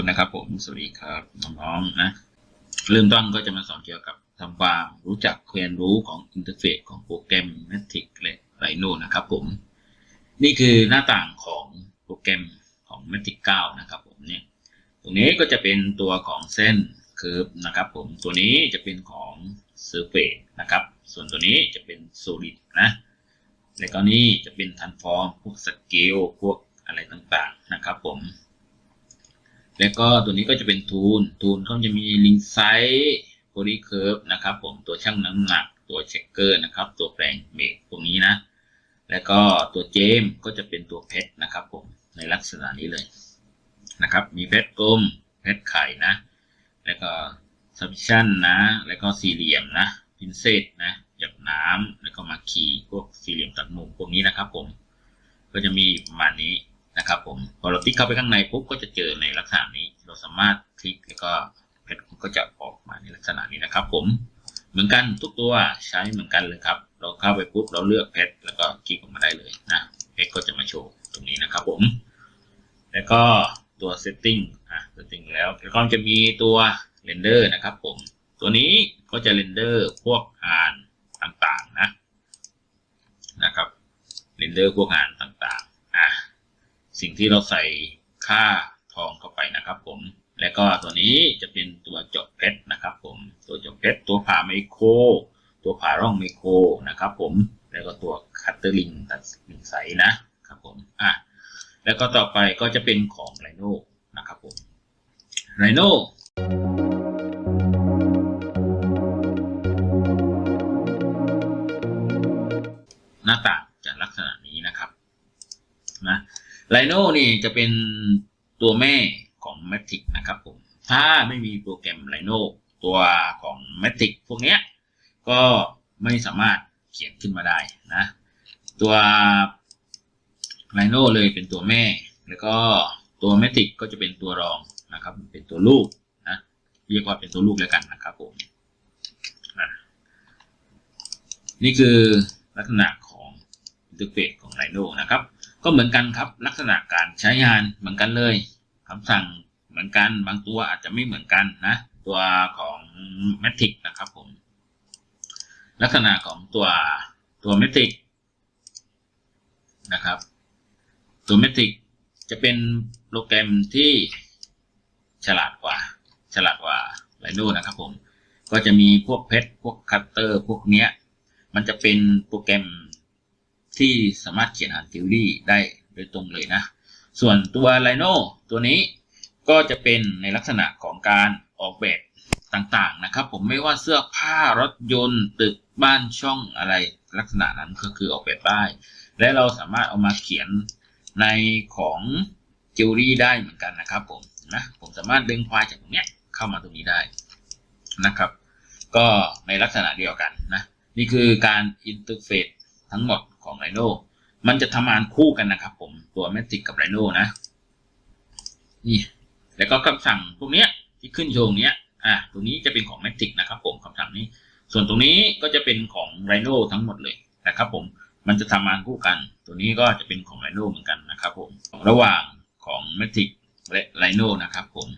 คนนะครับผม สวัสดีครับน้องๆนะ เริ่มต้นก็จะมาสอนเกี่ยวกับทำความรู้จักเรียนรู้ของอินเทอร์เฟซของโปรแกรม Matrix และ Rhino นะครับผม นี่คือหน้าต่างของโปรแกรมของ Matrix 9นะครับผมเนี่ย ตรงนี้ก็จะเป็นตัวของเส้น Curve นะครับผม ตัวนี้จะเป็นของ Surface นะครับ ส่วนตัวนี้จะเป็น Solid นะ แล้วก็นี่จะเป็น Transform พวก Scale พวกอะไรต่างๆนะครับผม แล้วก็ตัวนี้ก็จะเป็นทูนทูนก็จะมีลิงไซส์โพลีเคิร์ฟนะครับผมตัวช่างน้ำหนัก ตัวเช็คเกอร์นะครับ ตัวแปลงเบกพวกนี้นะ แล้วก็ตัวเจมก็จะเป็นตัวเพชรนะครับผมในลักษณะนี้เลยนะครับ มีเพชรกลมเพชรไข่นะ แล้วก็ซับชั่นนะ แล้วก็สี่เหลี่ยมนะพินเซตนะหยดน้ำแล้วก็มาคีพวกสี่เหลี่ยมตัดมุมพวกนี้นะครับผม ก็จะมีประมาณนี้ นะครับผมพอเราติ๊กเข้าไปข้างในปุ๊บก็จะเจอในลักษณะนี้ เราสามารถคลิกแล้วก็เพชรก็จะออกมาในลักษณะนี้นะครับ ผมเหมือนกันทุกตัวใช้เหมือนกันเลยครับ เราเข้าไปปุ๊บเราเลือกเพชรแล้วก็คลิกออกมาได้เลยนะเพชรก็จะมาโชว์ตรงนี้นะครับ ผม แล้วก็ตัว setting อะ setting แล้วแล้วก็จะมีตัว render นะครับ ผม ตัวนี้ก็จะ render พวกงานต่างๆนะนะครับ render พวกงาน สิ่งที่เราใส่ค่าทองเข้าไปนะครับผม แล้วก็ตัวนี้จะเป็นตัวเจาะเพชรนะครับผม ตัวเจาะเพชรตัวผ่าไมโคร ตัวผ่าร่องไมโครนะครับผม แล้วก็ตัวคัตเตอร์ลิงตัดลิงใสนะครับผม อะ แล้วก็ต่อไปก็จะเป็นของไรโนนะครับผม ไรโนหน้าต่างจะลักษณะ ไ i โน่นี่จะเป็นตัวแม่ของ Matic นะครับผม ถ้าไม่มีโปรแกรม Rhino ตัวของ Matic พวกเนี้ยก็ไม่สามารถเขียนขึ้นมาได้นะ ตัว Rhino เลยเป็นตัวแม่ แล้วก็ตัว Matic ก็จะเป็นตัวรองนะครับ เป็นตัวลูกนะเรียกว่าเป็นตัวลูกแล้วกันนะครับผมอะนี่คือลักษณะของอินเทอร์เฟซของ Rhino นะครับ ก็เหมือนกันครับ ลักษณะการใช้งานเหมือนกันเลยคำสั่งเหมือนกัน บางตัวอาจจะไม่เหมือนกันนะ ตัวของ Matic นะครับผม ลักษณะของตัวตัว Matic นะครับ ตัว Matic จะเป็นโปรแกรมที่ฉลาดกว่า ฉลาดกว่า Rhino นะครับผม ก็จะมีพวกเพชรพวกคัตเตอร์ พวกเนี้ย มันจะเป็นโปรแกรม ที่สามารถเขียนอ่านทิวรี่ได้โดยตรงเลยนะ ส่วนตัว Rhino ตัวนี้ก็จะเป็นในลักษณะของการออกแบบต่างๆนะครับ ผมไม่ว่าเสื้อผ้ารถยนต์ตึกบ้านช่องอะไรลักษณะนั้นก็คือออกแบบได้และเราสามารถเอามาเขียนในของจิวรี่ได้เหมือนกันนะครับผมนะผมสามารถดึงไฟล์จากตรงเนี้ยเข้ามาตรงนี้ได้นะครับ ก็ในลักษณะเดียวกันนะนี่คือการอินเทอร์เฟซทั้งหมด ของ Rhino มันจะทำงานคู่กันนะครับ ผมตัว Matic กับ Rhino นะ นี่ แล้วก็คำสั่งพวกเนี้ยที่ขึ้นโชว์เนี้ยอะตัวนี้จะเป็นของ Matic นะครับ ผมคำสั่งนี้ ส่วนตรงนี้ก็จะเป็นของ Rhino ทั้งหมดเลยนะครับ ผมมันจะทำงานคู่กัน ตัวนี้ก็จะเป็นของ Rhino เหมือนกันนะครับ ผมระหว่างของ Matic และ Rhino นะครับ ผม